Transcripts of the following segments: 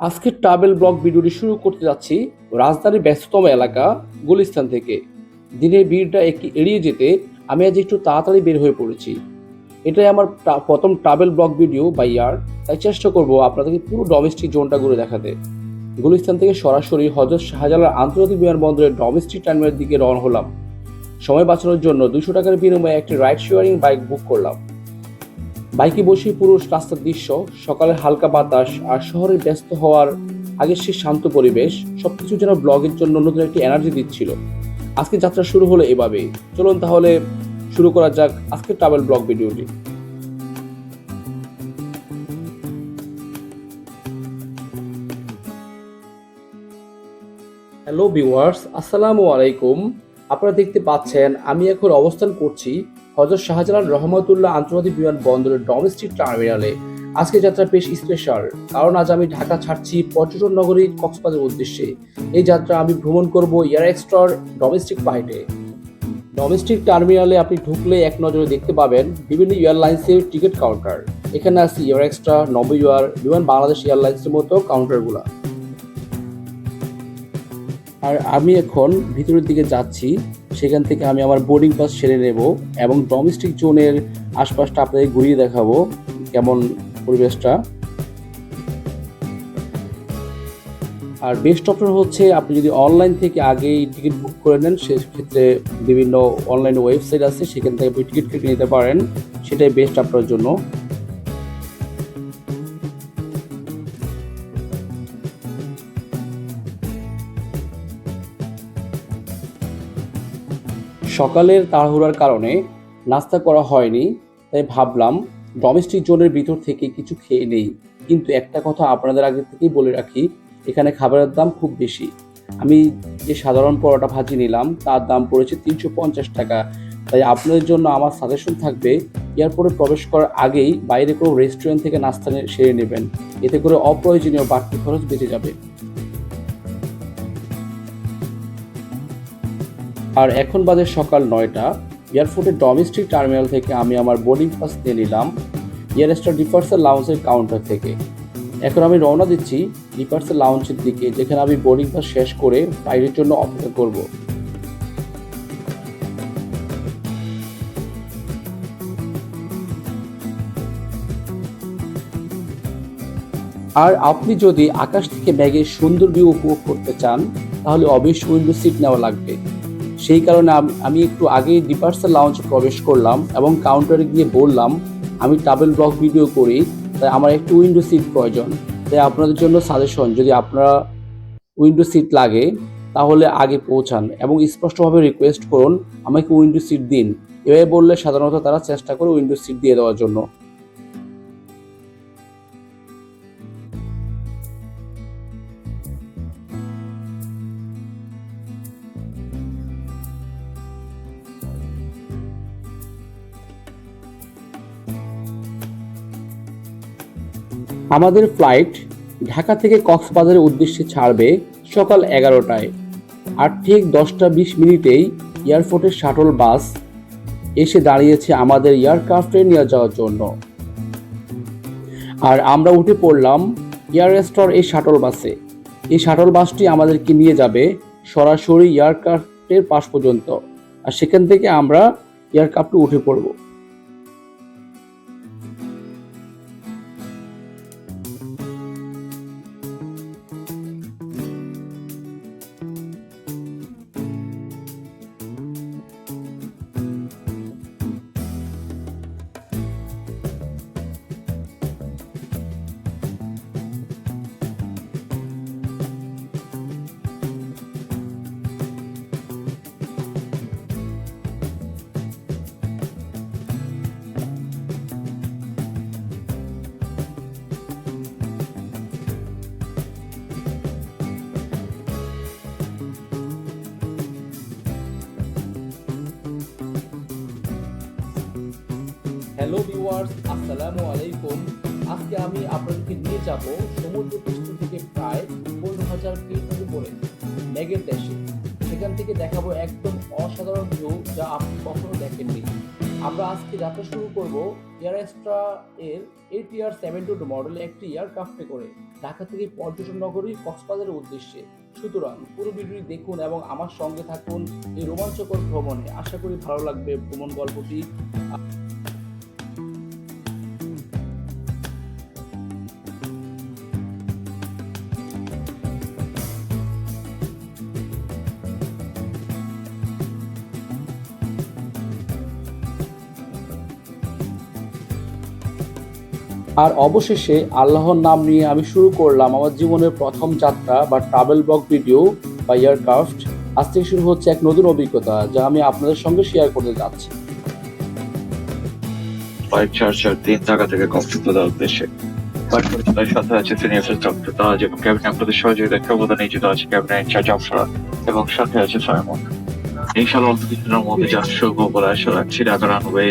আজকের travel blog ভিডিওটি শুরু করতে যাচ্ছি রাজধানীর ব্যস্ততম এলাকা গুলিস্তান থেকে। দিনের ভিড়টা একটু এড়িয়ে যেতে আমি আজ একটু তাড়াতাড়ি বের হয়ে পড়েছি। এটাই আমার প্রথম ট্রাভেল ব্লগ ভিডিও বা ইয়ার তাই চেষ্টা করব আপনাদেরকে পুরো ডোমেস্টিক জোনটা ঘুরে দেখাতে। গুলিস্তান থেকে সরাসরি হজরত শাহজালাল আন্তর্জাতিক বিমানবন্দরের ডোমেস্টিক টার্মিনালের দিকে রওনা হলাম। সময় বাঁচানোর জন্য দুশো টাকার বিনিময়ে একটি রাইড শেয়ারিং বাইক বুক করলাম। বাইকে বসে পুরো রাস্তার দৃশ্য, সকালের হালকা বাতাস আর শহরের ব্যস্ত হওয়ার আগের সে শান্ত পরিবেশ, সবকিছু যেন ব্লগের জন্য নতুন একটি এনার্জি দিচ্ছিল। আজকে যাত্রা শুরু হলো এভাবেই। চলুন তাহলে শুরু করা যাক আজকের ট্রাভেল ব্লগ ভিডিওটি হ্যালো ভিউয়ার্স আসসালামু আলাইকুম। আপনারা দেখতে পাচ্ছেন, আমি এখন অবস্থান করছি হজরত শাহজালাল রহমতুল্লাহ আন্তর্জাতিক বিমানবন্দরের ডোমেস্টিক টার্মিনালে আজকে যাত্রা বেশ স্পেশাল কারণ আজ আমি ঢাকা ছাড়ছি পর্যটন নগরী কক্সবাজার উদ্দেশ্যে। এই যাত্রা আমি ভ্রমণ করব এয়ার এক্সট্রার ডোমেস্টিক ফ্লাইটে ডোমেস্টিক টার্মিনালে আপনি ঢুকলে এক নজরে দেখতে পাবেন বিভিন্ন এয়ারলাইন্সের টিকিট কাউন্টার এখানে আছে এয়ার এক্সট্রা নব ইয়ার বিমান বাংলাদেশ এয়ারলাইন্সের মতো কাউন্টারগুলো আর আমি এখন ভিতরের দিকে যাচ্ছি। সেখান থেকে আমি আমার বোর্ডিং পাস সেরে নেব এবং ডোমেস্টিক জোনের আশপাশটা আপনাদের ঘুরিয়ে দেখাবো কেমন পরিবেশটা। আর বেস্ট অপশন হচ্ছে আপনি যদি অনলাইন থেকে আগেই টিকিট বুক করে নেন, সেক্ষেত্রে বিভিন্ন অনলাইন ওয়েবসাইট আছে, সেখান থেকে আপনি টিকিট কেটে নিতে পারেন। সেটাই বেস্ট আপনার জন্য। সকালের তাড়াহুড়ার কারণে নাস্তা করা হয়নি, তাই ভাবলাম ডোমেস্টিক জোনের ভিতর থেকে কিছু খেয়ে নেই। কিন্তু একটা কথা আপনাদের আগে থেকেই বলে রাখি, এখানে খাবারের দাম খুব বেশি। আমি যে সাধারণ পরোটা ভাজি নিলাম, তার দাম পড়েছে তিনশো পঞ্চাশ টাকা। তাই আপনাদের জন্য আমার সাজেশন থাকবে, এয়ারপোর্টে প্রবেশ করার আগেই বাইরে কোনো রেস্টুরেন্ট থেকে নাস্তা সেরে নেবেন। এতে করে অপ্রয়োজনীয় বাড়তি খরচ বেঁচে যাবে। আর এখন বাজে সকাল নয়টা। এয়ারপোর্টের ডোমেস্টিক টার্মিনাল থেকে আমি আমার বোর্ডিং পাস নিয়ে নিলাম, এয়ারস্টার ডিপার্সার লাউন্সের কাউন্টার থেকে। এখন আমি রওনা দিচ্ছি ডিপার্সার লাউঞ্জের দিকে, যেখানে আমি বোর্ডিং পাস শেষ করে ফ্লাইটের জন্য অপেক্ষা করব। আর আপনি যদি আকাশ থেকে ব্যাগের সুন্দর ভিউ উপভোগ করতে চান, তাহলে অবশ্যই উইন্ডো সিট নেওয়া লাগবে। সেই কারণে আমি একটু আগেই ডিপার্সার লাউঞ্জে প্রবেশ করলাম এবং কাউন্টারে গিয়ে বললাম, আমি ট্রাভেল ব্লগ ভিডিও করি, তাই আমার একটু উইন্ডো সিট প্রয়োজন। তাই আপনাদের জন্য সাজেশন যদি আপনারা উইন্ডো সিট লাগে, তাহলে আগে পৌঁছান এবং স্পষ্টভাবে রিকোয়েস্ট করুন, আমাকে উইন্ডো সিট দিন। এভাবে বললে সাধারণত তারা চেষ্টা করে উইন্ডো সিট দিয়ে দেওয়ার জন্য। আমাদের ফ্লাইট ঢাকা থেকে কক্সবাজারের উদ্দেশ্যে ছাড়বে সকাল এগারোটায় আর ঠিক দশটা বিশ মিনিটেই এয়ারপোর্টের শাটল বাস এসে দাঁড়িয়েছে আমাদের এয়ারক্রাফটে নিয়ে যাওয়ার জন্য। আর আমরা উঠে পড়লাম এয়ারস্টর এই শাটল বাসে। এই শাটল বাসটি আমাদেরকে নিয়ে যাবে সরাসরি এয়ারক্রাফটের পাশ পর্যন্ত। আর সেখান থেকে আমরা এয়ারক্রাফটে উঠে পড়ব। হ্যালো ভিউয়ার্স, আসসালামু আলাইকুম। আজকে আমি আপনাদেরকে নিয়ে যাব সমুদ্র পৃষ্ঠ থেকে প্রায় পনেরো হাজার ফিট উপরে, মেঘের দেশে। সেখান থেকে দেখাবো একদম অসাধারণ ভিউ যা আপনি কখনো দেখেননি। আমরা আজকে যাত্রা শুরু করব এয়ার এক্সট্রা এর এইট ইয়ার সেভেন টু মডেলের একটি এয়ারক্রাফটে করে, ঢাকা থেকে পর্যটন নগরী কক্সবাজারের উদ্দেশ্যে। সুতরাং পুরো ভিডিওটি দেখুন এবং আমার সঙ্গে থাকুন এই রোমাঞ্চকর ভ্রমণে। আশা করি ভালো লাগবে ভ্রমণ গল্পটি। আর অবশেষে আল্লাহর নাম নিয়ে আমি শুরু করলাম আমার জীবনের প্রথম যাত্রা বা ট্রাভেল ব্লগ ভিডিও বা এয়ারক্রাফট আজ থেকে শুরু হচ্ছে এক নতুন অভিজ্ঞতা যা আমি আপনাদের সঙ্গে শেয়ার করতে যাচ্ছি। ফাইভ তিন থেকে উদ্দেশ্যে। সাথে আছে সিনিয়র এবং ক্যাবিনে আপনাদের সহযোগিতা অবদান নিয়োজিত আছে ক্যাবিনে ইনচার্জ অফসার এবং সাথে আছে সায়মন। ইনশাল্লাহ অল্প কিছুদিনের মধ্যে যাত্রা ঢাকা রানওয়ে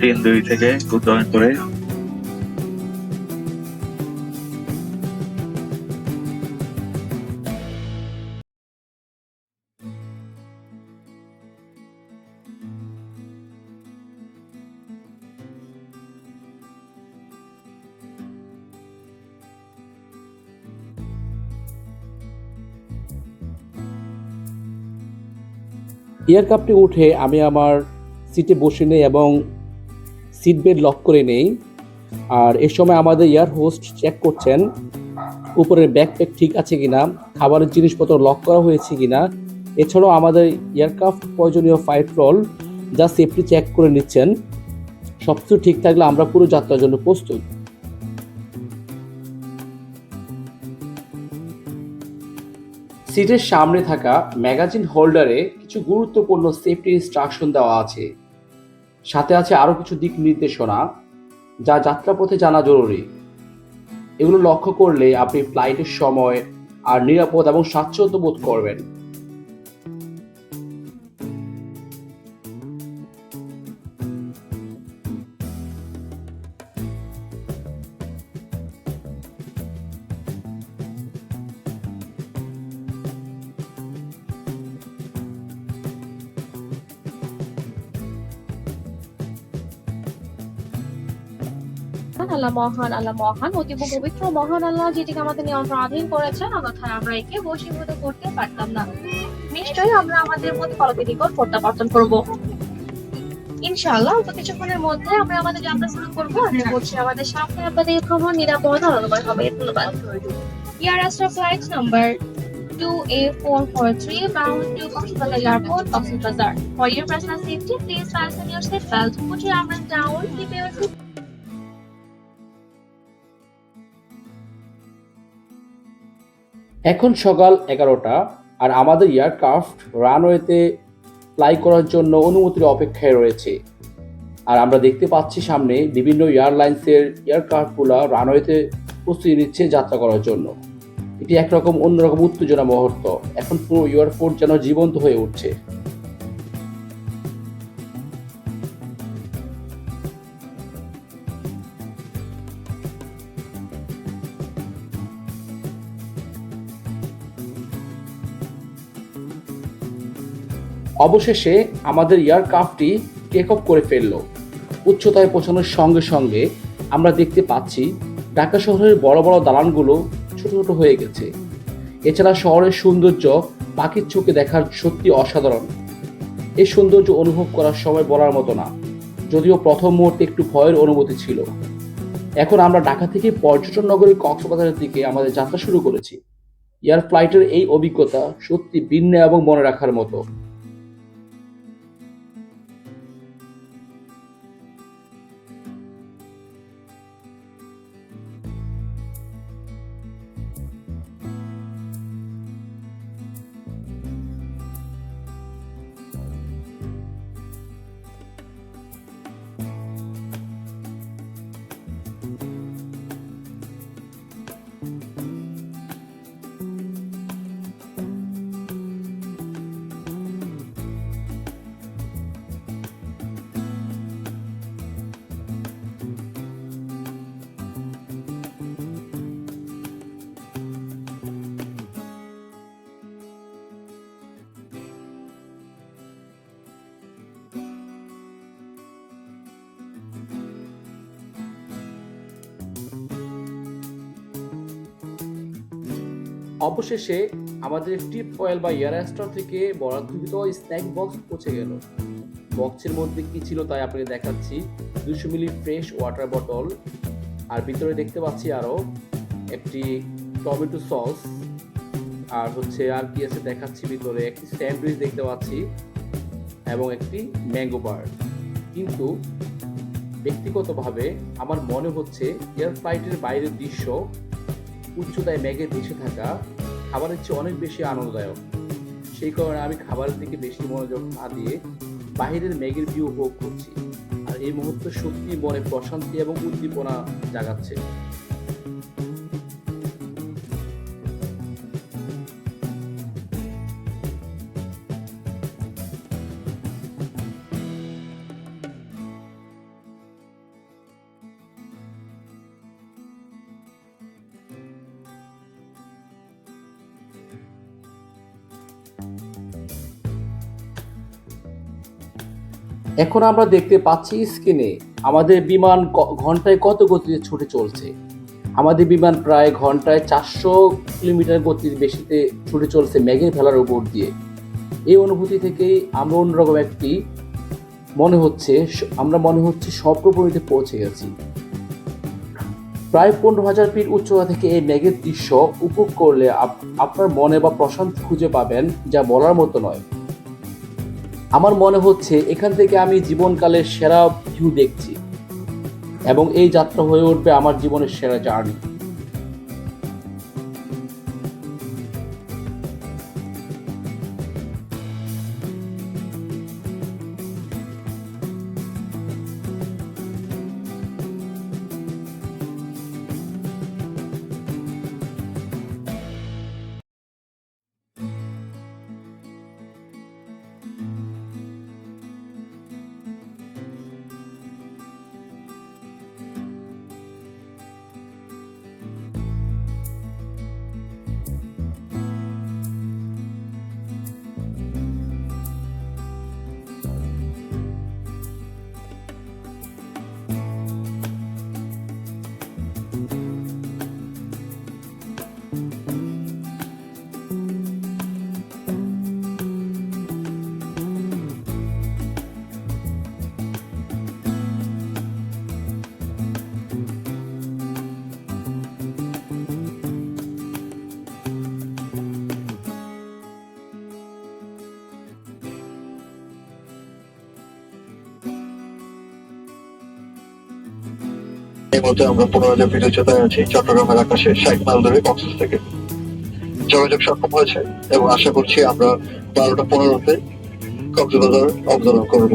তিন দুই থেকে করে এয়ারক্রাফটে উঠে আমি আমার সিটে বসে নেই এবং সিট বেল্ট লক করে নেই। আর এ সময় আমাদের এয়ার হোস্ট চেক করছেন, উপরের ব্যাকপ্যাক ঠিক আছে কিনা, খাবারের জিনিসপত্র লক করা হয়েছে কিনা। এছাড়াও আমাদের এয়ারক্রাফট প্রয়োজনীয় ফাইট রোল যা সেফটি চেক করে নিচ্ছেন। সব কিছু ঠিক থাকলে আমরা পুরো যাত্রার জন্য প্রস্তুত। সিটের সামনে থাকা ম্যাগাজিন হোল্ডারে কিছু গুরুত্বপূর্ণ সেফটি ইনস্ট্রাকশন দেওয়া আছে। সাথে আছে আরও কিছু দিক নির্দেশনা, যা যাত্রাপথে জানা জরুরি। এগুলো লক্ষ্য করলে আপনি ফ্লাইটের সময় আর নিরাপদ এবং স্বাচ্ছন্দ্য বোধ করবেন। মহান আল্লাহ মহান অতীব পবিত্র মহান আল্লাহ যেটিকে আমাদের নিয়ন্ত্রণাধীন করেছেন অন্যথায় আমরা একে বশীভূত করতে পারতাম না। নিশ্চয়ই আমরা আমাদের প্রতিপালকের নিকট প্রত্যাবর্তন করব। ইনশাআল্লাহ কিছুক্ষণের মধ্যে আমরা আমাদের যাত্রা শুরু করব। আমাদের সামনে আপনাদের ভ্রমণ নিরাপদ আনন্দময় হবে। ধন্যবাদ। Air Astra flight number 2A443 bound to Coxbazar Airport, Coxbazar. For your personal safety, please fasten এখন সকাল এগারোটা, আর আমাদের এয়ারক্রাফট রানওয়েতে ফ্লাই করার জন্য অনুমতির অপেক্ষায় রয়েছে। আর আমরা দেখতে পাচ্ছি সামনে বিভিন্ন এয়ারলাইন্সের এয়ারক্রাফটগুলো রানওয়েতে প্রস্তুতি নিচ্ছে যাত্রা করার জন্য। এটি একরকম, অন্যরকম উত্তেজনা মুহূর্ত। এখন পুরো এয়ারপোর্ট যেন জীবন্ত হয়ে উঠছে। অবশেষে আমাদের এয়ারক্রাফটটি টেক অফ করে ফেলল। উচ্চতায় পৌঁছানোর সঙ্গে সঙ্গে আমরা দেখতে পাচ্ছি, ঢাকা শহরের বড় বড় দালানগুলো ছোট ছোট হয়ে গেছে। এছাড়া শহরের সৌন্দর্য পাখির চোখে দেখার সত্যি অসাধারণ। এই সৌন্দর্য অনুভব করার সময় বলার মতো না, যদিও প্রথম মুহূর্তে একটু ভয়ের অনুভূতি ছিল। এখন আমরা ঢাকা থেকে পর্যটন নগরী কক্সবাজারের দিকে আমাদের যাত্রা শুরু করেছি। এয়ার ফ্লাইটের এই অভিজ্ঞতা সত্যি ভিন্ন এবং মনে রাখার মতো। অবশেষে আমাদের টিপ অয়েল বা এয়ারস্টার থেকে বরাদ্দকৃত স্ন্যাক বক্স পৌঁছে গেল। বক্সের মধ্যে কি ছিল তাই আপনাকে দেখাচ্ছি। দুশো মিলি ফ্রেশ ওয়াটার বটল আর ভিতরে দেখতে পাচ্ছি আরও একটি টমেটো সস আর হচ্ছে আর কি আছে দেখাচ্ছি ভিতরে, একটি স্যান্ডউইচ দেখতে পাচ্ছি এবং একটি ম্যাঙ্গো বার। কিন্তু ব্যক্তিগতভাবে আমার মনে হচ্ছে এয়ার ফ্লাইটের বাইরের দৃশ্য উচ্চতায় ম্যাগে ভেসে থাকা খাবারের চেয়ে অনেক বেশি আনন্দদায়ক। সেই কারণে আমি খাবারের দিকে বেশি মনোযোগ না দিয়ে বাহিরের ম্যাগির ভিউ উপভোগ করছি। আর এই মুহূর্তে সত্যি মনে প্রশান্তি এবং উদ্দীপনা জাগাচ্ছে। এখন আমরা দেখতে পাচ্ছি স্ক্রিনে আমাদের বিমান ঘন্টায় কত গতিতে ছুটে চলছে? আমাদের বিমান প্রায় ঘন্টায় চারশো কিলোমিটার গতির বেশিতে ছুটে চলছে ম্যাগের ভেলার উপর দিয়ে। এই অনুভূতি থেকেই আমরা অন্যরকম একটি মনে হচ্ছে আমরা মনে হচ্ছে স্বপ্নপরিতে পৌঁছে গেছি। প্রায় পনেরো হাজার ফিট উচ্চতা থেকে এই ম্যাগের দৃশ্য উপভোগ করলে আপ- আপনার মনে বা প্রশান্তি খুঁজে পাবেন, যা বলার মতো নয়। আমার মনে হচ্ছে এখান থেকে আমি জীবনকালের সেরা ভিউ দেখছি এবং এই যাত্রা হয়ে উঠবে আমার জীবনের সেরা জার্নি এই আমরা পনেরো হাজার ফিট উচ্চতায় আছি। চট্টগ্রামের আকাশে ষাট মাইল ধরে কক্সেস থেকে। যোগাযোগ সক্ষম হয়েছে এবং আশা করছি আমরা বারোটা পনেরোতে কক্সবাজার অবতরণ করব।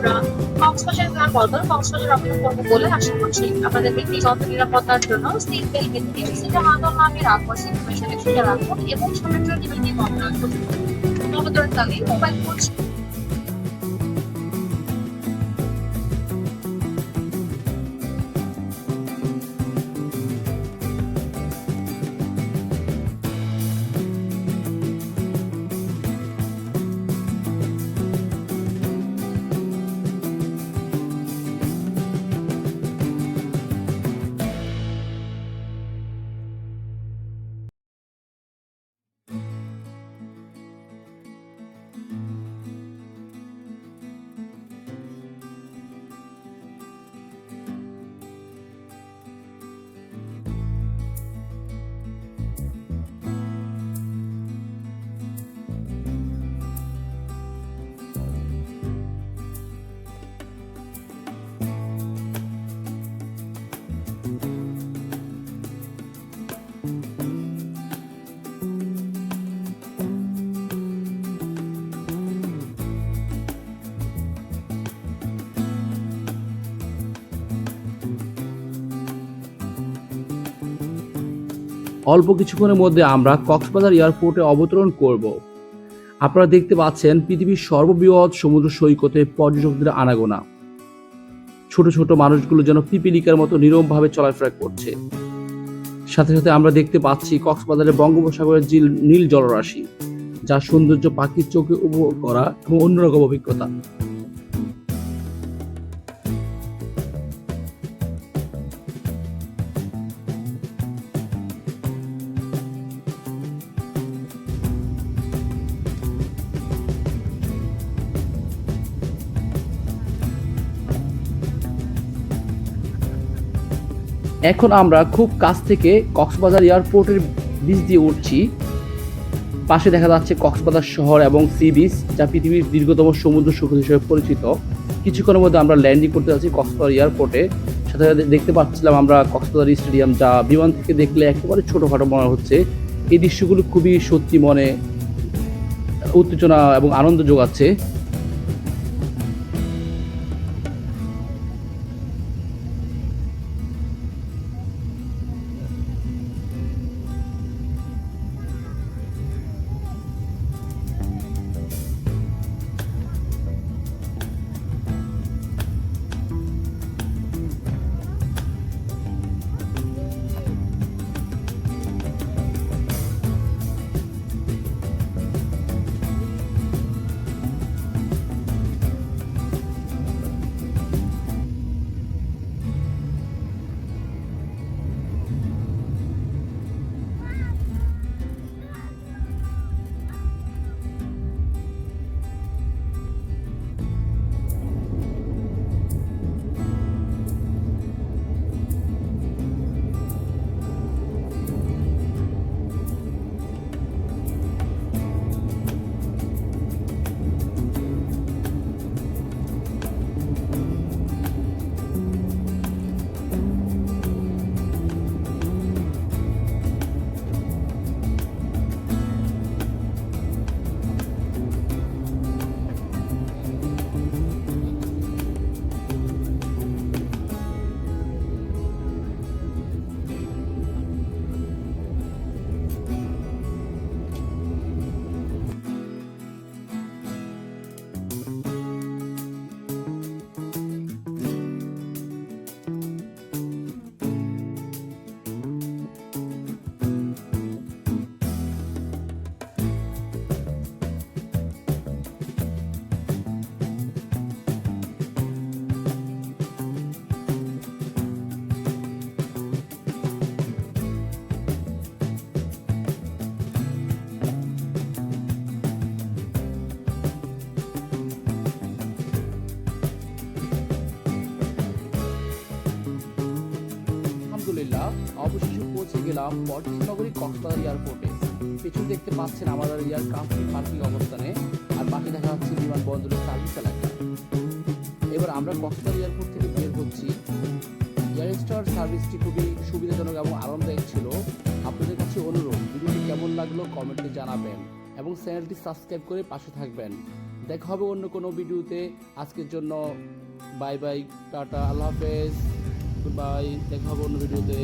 আমরা কক্সবাজার যাওয়ার বদল কক্সবাজার অপেক্ষা করব বলে আশা করছি। আপনাদের ব্যক্তিগত নিরাপত্তার জন্য সিট বেল্ট বেঁধে সিটে হাতল নামে রাখব সিচুয়েশনে সেটা রাখব এবং টিভিতে বন্ধ রাখব অবতরণকালে মোবাইল ফোন অল্প কিছুক্ষণের মধ্যে আমরা কক্সবাজার এয়ারপোর্টে অবতরণ করব। আপনারা দেখতে পাচ্ছেন পৃথিবীর সর্ববৃহৎ সমুদ্র সৈকতে পর্যটকদের আনাগোনা। ছোট ছোট মানুষগুলো যেন পিপিলিকার মতো নীরবভাবে চলাফেরা করছে। সাথে সাথে আমরা দেখতে পাচ্ছি কক্সবাজারের বঙ্গোপসাগরের জিল নীল জলরাশি, যার সৌন্দর্য পাখির চোখে উপভোগ করা এবং অন্যরকম অভিজ্ঞতা। এখন আমরা খুব কাছ থেকে কক্সবাজার এয়ারপোর্টের বিচ দিয়ে উঠছি। পাশে দেখা যাচ্ছে কক্সবাজার শহর এবং সি বিচ, যা পৃথিবীর দীর্ঘতম সমুদ্র সৈকত হিসেবে পরিচিত। কিছুক্ষণের মধ্যে আমরা ল্যান্ডিং করতে যাচ্ছি কক্সবাজার এয়ারপোর্টে। সাথে সাথে দেখতে পাচ্ছিলাম আমরা কক্সবাজার স্টেডিয়াম, যা বিমান থেকে দেখলে একেবারে ছোটোখাটো মনে হচ্ছে। এই দৃশ্যগুলো খুবই সত্যি মনে উত্তেজনা এবং আনন্দ যোগাচ্ছে। অবশেষে পৌঁছে গেলাম পর্যটনগরী কক্সবাজার এয়ারপোর্টে। পেছনে দেখতে পাচ্ছেন আমাদের এয়ারক্রাফটটি পার্কিং অবস্থানে, আর বাকি দেখা যাচ্ছে বিমানবন্দরের সার্ভিস এলাকা এবার আমরা কক্সবাজার এয়ারপোর্ট থেকে বের হচ্ছি। এয়ার স্টার সার্ভিসটি খুবই সুবিধাজনক এবং আরামদায়ক ছিল। আপনাদের কাছে অনুরোধ, ভিডিওটি কেমন লাগল কমেন্টে জানাবেন এবং চ্যানেলটি সাবস্ক্রাইব করে পাশে থাকবেন। দেখা হবে অন্য কোনো ভিডিওতে। আজকের জন্য বাই বাই টাটা, আল্লাহ হাফেজ। বাই দেখা হবে অন্য ভিডিওতে